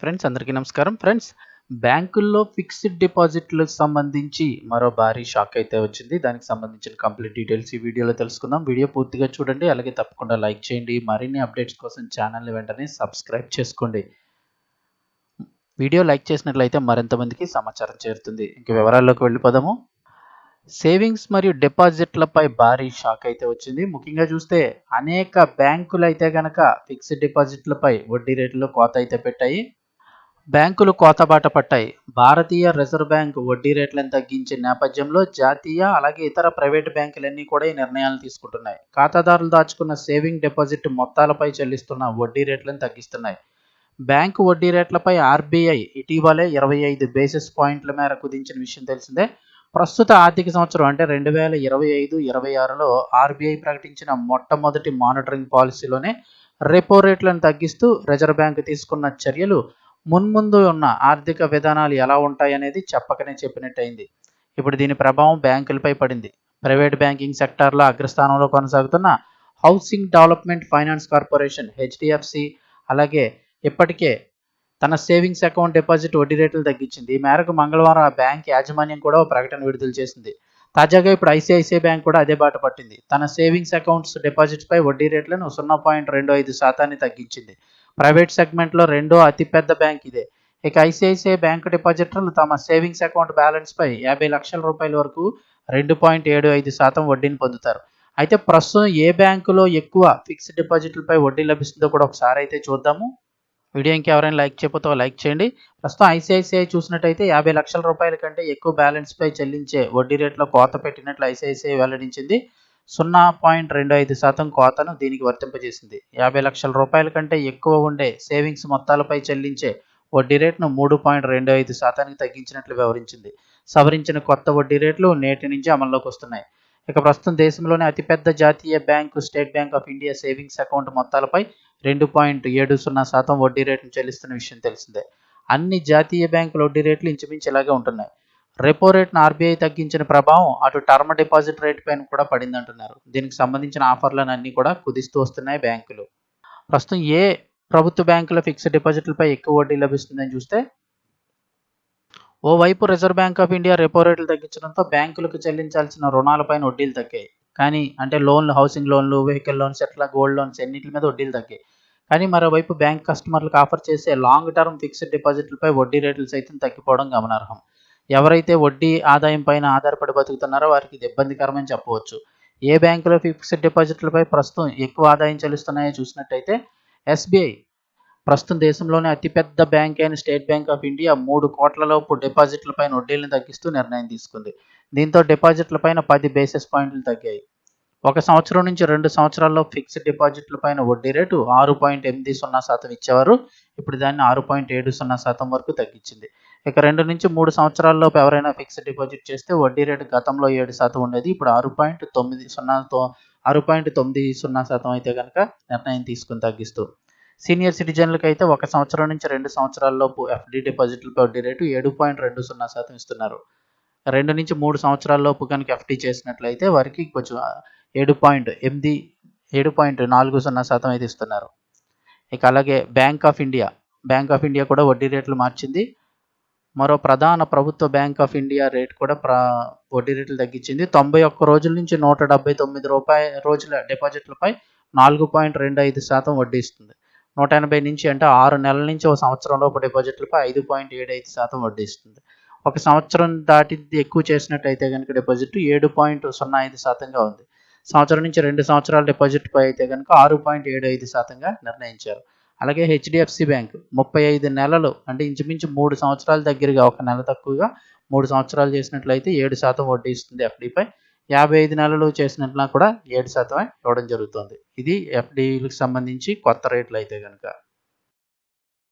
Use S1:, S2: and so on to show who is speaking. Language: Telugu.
S1: ఫ్రెండ్స్ అందరికీ నమస్కారం. ఫ్రెండ్స్ బ్యాంకుల్లో ఫిక్స్డ్ డిపాజిట్లకు సంబంధించి మరో భారీ షాక్ అయితే వచ్చింది. దానికి సంబంధించిన కంప్లీట్ డీటెయిల్స్ ఈ వీడియోలో తెలుసుకుందాం. వీడియో పూర్తిగా చూడండి. అలాగే తప్పకుండా లైక్ చేయండి. మరిన్ని అప్డేట్స్ కోసం ఛానల్ని వెంటనే సబ్స్క్రైబ్ చేసుకోండి. వీడియో లైక్ చేసినట్లయితే మరింత మందికి సమాచారం చేరుతుంది. ఇంక వివరాల్లోకి వెళ్ళిపోదాము. సేవింగ్స్ మరియు డిపాజిట్లపై భారీ షాక్ అయితే వచ్చింది. ముఖ్యంగా చూస్తే అనేక బ్యాంకులు అయితే కనుక ఫిక్స్డ్ డిపాజిట్లపై వడ్డీ రేట్లు కోత అయితే పెట్టాయి. బ్యాంకులు కోతబాట పట్టాయి. భారతీయ రిజర్వ్ బ్యాంక్ వడ్డీ రేట్లను తగ్గించే నేపథ్యంలో జాతీయ అలాగే ఇతర ప్రైవేటు బ్యాంకులన్నీ కూడా ఈ నిర్ణయాలు తీసుకుంటున్నాయి. ఖాతాదారులు దాచుకున్న సేవింగ్ డిపాజిట్ మొత్తాలపై చెల్లిస్తున్న వడ్డీ రేట్లను తగ్గిస్తున్నాయి. బ్యాంకు వడ్డీ రేట్లపై ఆర్బీఐ ఇటీవలే ఇరవై ఐదు బేసిస్ పాయింట్ల మేర కుదించిన విషయం తెలిసిందే. ప్రస్తుత ఆర్థిక సంవత్సరం అంటే రెండు వేల ఇరవై ఐదు ఇరవై ఆరులో ఆర్బీఐ ప్రకటించిన మొట్టమొదటి మానిటరింగ్ పాలసీలోనే రెపో రేట్లను తగ్గిస్తూ రిజర్వ్ బ్యాంక్ తీసుకున్న చర్యలు మున్ముందు ఉన్న ఆర్థిక విధానాలు ఎలా ఉంటాయనేది చెప్పకనే చెప్పినట్టయింది. ఇప్పుడు దీని ప్రభావం బ్యాంకులపై పడింది. ప్రైవేట్ బ్యాంకింగ్ సెక్టార్లో అగ్రస్థానంలో కొనసాగుతున్న housing development finance corporation HDFC అలాగే ఇప్పటికే తన సేవింగ్స్ అకౌంట్ డిపాజిట్ వడ్డీ రేట్లు తగ్గించింది. ఈ మేరకు మంగళవారం ఆ బ్యాంక్ యాజమాన్యం కూడా ఒక ప్రకటన విడుదల చేసింది. తాజాగా ఇప్పుడు ఐసిఐసిఐ బ్యాంక్ కూడా అదే బాట పట్టింది. తన సేవింగ్స్ అకౌంట్స్ డిపాజిట్స్ పై వడ్డీ రేట్లను సున్నా పాయింట్ రెండు ఐదు శాతాన్ని తగ్గించింది. ప్రైవేట్ సెగ్మెంట్లో రెండో అతిపెద్ద బ్యాంక్ ఇదే. ఇక ఐసిఐసిఐ బ్యాంక్ డిపాజిటర్లు తమ సేవింగ్స్ అకౌంట్ బ్యాలెన్స్ పై యాభై లక్షల రూపాయల వరకు రెండు పాయింట్ ఏడు ఐదు శాతం వడ్డీని పొందుతారు. అయితే ప్రస్తుతం ఏ బ్యాంకులో ఎక్కువ ఫిక్స్డ్ డిపాజిట్లపై వడ్డీ లభిస్తుందో కూడా ఒకసారి అయితే చూద్దాము. వీడియో ఇంకెవరైనా లైక్ చేయకపోతే లైక్ చేయండి. ప్రస్తుతం ఐసిఐసిఐ చూసినట్టయితే యాభై లక్షల రూపాయల కంటే ఎక్కువ బ్యాలెన్స్పై చెల్లించే వడ్డీ రేట్లో కోత పెట్టినట్లు ఐసిఐసిఐ వెల్లడించింది. సున్నా పాయింట్ రెండు ఐదు శాతం కోతను దీనికి వర్తింపజేసింది. యాభై లక్షల రూపాయల కంటే ఎక్కువ ఉండే సేవింగ్స్ మొత్తాలపై చెల్లించే వడ్డీ రేటును మూడు పాయింట్ రెండు ఐదు శాతానికి తగ్గించినట్లు వివరించింది. సవరించిన కొత్త వడ్డీ రేట్లు నేటి నుంచి అమల్లోకి వస్తున్నాయి. ఇక ప్రస్తుతం దేశంలోనే అతిపెద్ద జాతీయ bank State Bank of India savings account మొత్తాలపై రెండు పాయింట్ ఏడు సున్నా శాతం వడ్డీ రేటును చెల్లిస్తున్న విషయం తెలిసిందే. అన్ని జాతీయ బ్యాంకుల వడ్డీ రేట్లు ఇంచుమించు ఇలాగే ఉంటున్నాయి. రెపో రేట్ను ఆర్బీఐ తగ్గించిన ప్రభావం అటు టర్మ్ డిపాజిట్ రేట్ పైన కూడా పడిందంటున్నారు. దీనికి సంబంధించిన ఆఫర్లను అన్ని కూడా కుదిస్తూ వస్తున్నాయి బ్యాంకులు. ప్రస్తుతం ఏ ప్రభుత్వ బ్యాంకుల ఫిక్స్డ్ డిపాజిట్లపై ఎక్కువ వడ్డీ లభిస్తుందని చూస్తే ఓవైపు Reserve Bank of India repo రేట్లు తగ్గించడంతో బ్యాంకులకు చెల్లించాల్సిన రుణాలపైన వడ్డీలు తగ్గాయి. కానీ అంటే లోన్లు హౌసింగ్ లోన్లు వెహికల్ లోన్స్ ఎట్లా గోల్డ్ లోన్స్ ఎన్నింటి మీద వడ్డీలు తగ్గాయి. కానీ మరోవైపు బ్యాంక్ కస్టమర్లకు ఆఫర్ చేసే లాంగ్ టర్మ్ ఫిక్స్డ్ డిపాజిట్లపై వడ్డీ రేట్లు సైతం తగ్గిపోవడం గమనార్హం. ఎవరైతే వడ్డీ ఆదాయం పైన ఆధారపడి బతుకుతున్నారో వారికి ఇది ఇబ్బందికరమని చెప్పవచ్చు. ఏ బ్యాంకులో ఫిక్స్డ్ డిపాజిట్లపై ప్రస్తుతం ఎక్కువ ఆదాయం చెల్లిస్తున్నాయో చూసినట్టయితే ఎస్బీఐ ప్రస్తుతం దేశంలోనే అతిపెద్ద బ్యాంక్ అయిన స్టేట్ బ్యాంక్ ఆఫ్ ఇండియా మూడు కోట్లలోపు డిపాజిట్లపైన వడ్డీలను తగ్గిస్తూ నిర్ణయం తీసుకుంది. దీంతో డిపాజిట్లపైన పది బేసిస్ పాయింట్లు తగ్గాయి. ఒక సంవత్సరం నుంచి రెండు సంవత్సరాల్లో ఫిక్స్డ్ డిపాజిట్ల పైన వడ్డీ రేటు ఆరు పాయింట్ ఎనిమిది సున్నా శాతం ఇచ్చేవారు. ఇప్పుడు దాన్ని ఆరు పాయింట్ ఏడు సున్నా శాతం వరకు తగ్గించింది. ఇక రెండు నుంచి మూడు సంవత్సరాల్లోపు ఎవరైనా ఫిక్స్డ్ డిపాజిట్ చేస్తే వడ్డీ రేటు గతంలో ఏడు శాతం ఉండేది. ఇప్పుడు ఆరు పాయింట్ తొమ్మిది సున్నాతో ఆరు పాయింట్ తొమ్మిది సున్నా శాతం అయితే కనుక నిర్ణయం తీసుకుని తగ్గిస్తూ సీనియర్ సిటిజన్లకు అయితే ఒక సంవత్సరం నుంచి రెండు సంవత్సరాల్లోపు ఎఫ్డి డిపాజిట్లపై వడ్డీ రేటు ఏడు పాయింట్ రెండు సున్నా శాతం ఇస్తున్నారు. రెండు నుంచి మూడు సంవత్సరాల్లోపు కనుక ఎఫ్డి చేసినట్లయితే వారికి కొంచెం ఏడు పాయింట్ ఎనిమిది ఏడు పాయింట్ నాలుగు సున్నా శాతం అయితే ఇస్తున్నారు. ఇక అలాగే Bank of India Bank of India కూడా వడ్డీ రేట్లు మార్చింది. మరో ప్రధాన ప్రభుత్వ బ్యాంక్ ఆఫ్ ఇండియా రేట్ కూడా ప్రా వడ్డీ రేట్లు తగ్గించింది. తొంభై ఒక్క రోజుల నుంచి నూట డెబ్బై తొమ్మిది రూపాయ రోజుల డిపాజిట్లపై నాలుగు పాయింట్ రెండు ఐదు శాతం వడ్డీ ఇస్తుంది. నూట ఎనభై నుంచి అంటే ఆరు నెలల నుంచి ఒక సంవత్సరంలోపు డిపాజిట్లపై ఐదు పాయింట్ ఏడు ఐదు శాతం వడ్డీ ఇస్తుంది. ఒక సంవత్సరం దాటి ఎక్కువ చేసినట్టయితే కనుక డిపాజిట్ ఏడు పాయింట్ సున్నా ఐదు శాతంగా ఉంది. సంవత్సరం నుంచి రెండు సంవత్సరాల డిపాజిట్ పై అయితే కనుక ఆరు పాయింట్ ఏడు ఐదు శాతంగా నిర్ణయించారు. అలాగే హెచ్డిఎఫ్సి బ్యాంక్ ముప్పై ఐదు నెలలు అంటే ఇంచుమించు మూడు సంవత్సరాల దగ్గరగా ఒక నెల తక్కువగా మూడు సంవత్సరాలు చేసినట్లయితే ఏడు శాతం వడ్డీ ఇస్తుంది ఎఫ్డిపై యాభై ఐదు నెలలు చేసినట్లా కూడా ఏడు శాతమే ఇవ్వడం జరుగుతుంది. ఇది ఎఫ్డీలకు సంబంధించి కొత్త రేట్లు అయితే కనుక